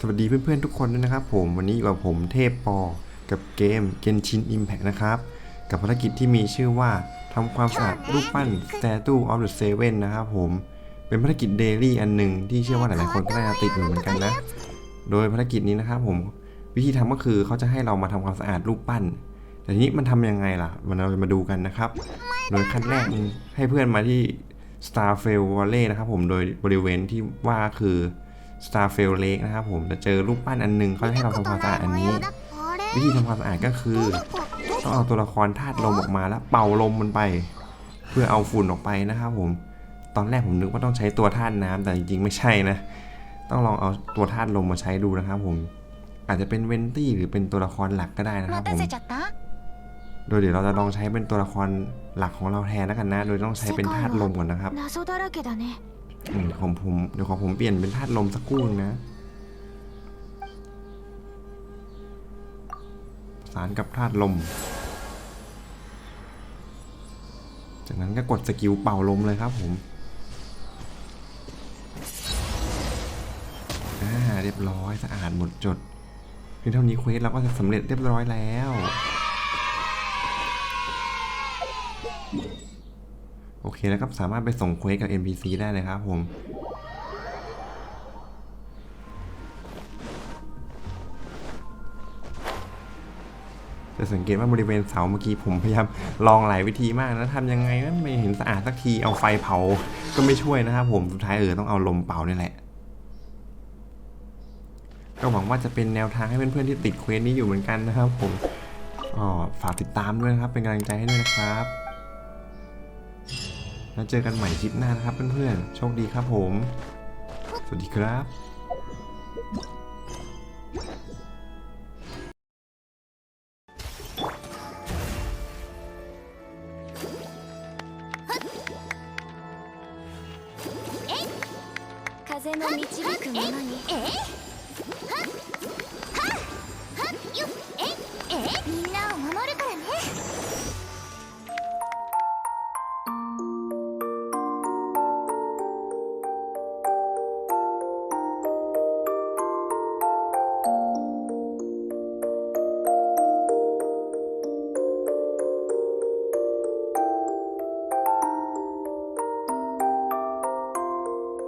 สวัสดีเพื่อนๆทุกคนด้วยนะครับผมวันนี้อยู่กับผมเทพปอ กับเกม Genshin Impact นะครับ กับภารกิจที่มีชื่อว่าทำความสะอาดรูปปั้น Statue of the Seven นะครับผม เป็นภารกิจเดลี่อันหนึ่งที่เชื่อว่าหลายๆคนก็น่าจะติดอยู่เหมือนกันนะ โดยภารกิจนี้นะครับผมวิธีทำก็คือเขาจะให้เรามาทำความสะอาดรูปปั้น แต่ทีนี้มันทำยังไงล่ะ มันเราจะมาดูกันนะครับ โดยขั้นแรกให้เพื่อนมาที่ Starfell Valley นะครับผมโดยบริเวณที่ว่าคือ Starfield Lake นะครับผมจะเจอรูปปั้นอันหนึ่งเขาให้เราทำความสะอาดอันนี้ วิธีทำความสะอาดก็คือต้องเอาตัวละครธาตุลมออกมาแล้วเป่าลมมันไป เพื่อเอาฝุ่นออกไปนะครับผมตอนแรกผมนึกว่าต้องใช้ตัวธาตุน้ำแต่จริงๆไม่ใช่นะ ต้องลองเอาตัวธาตุลมมาใช้ดูนะครับผม อาจจะเป็นเวนตี้หรือเป็นตัวละครหลักก็ได้นะครับผมโดยเดี๋ยวเราจะลองใช้เป็นตัวละครหลักของเราแทนแล้วกันนะ โดยต้องใช้เป็นธาตุลมก่อนนะครับ ของผมเดี๋ยวของผมเปลี่ยนเป็นธาตุลมสักครู่นึงนะสานกับธาตุลม จากนั้นก็กดสกิลเป่าลมเลยครับผมอ่าเรียบร้อยสะอาดหมดจดเพียงเท่านี้เควสเราก็จะสำเร็จเรียบร้อยแล้ว โอเคแล้วครับ สามารถไปส่งเควสกับ NPC ได้เลยครับผมจะสังเกตว่าบริเวณเสาเมื่อกี้ผมพยายามลองหลายวิธีมากนะทำยังไงก็ไม่เห็นสะอาดสักทีเอาไฟเผาก็ไม่ช่วยนะครับผมสุดท้ายเออต้องเอาลมเป่านี่แหละ ก็หวังว่าจะเป็นแนวทางให้เพื่อนๆที่ติดเควสนี้อยู่เหมือนกันนะครับผมอ๋อฝากติดตามด้วยนะครับเป็นกำลังใจให้ด้วยนะครับ แล้วเจอกันใหม่คลิปหน้านะครับเพื่อนๆ โชคดีครับผม สวัสดีครับ 風の導くままにえ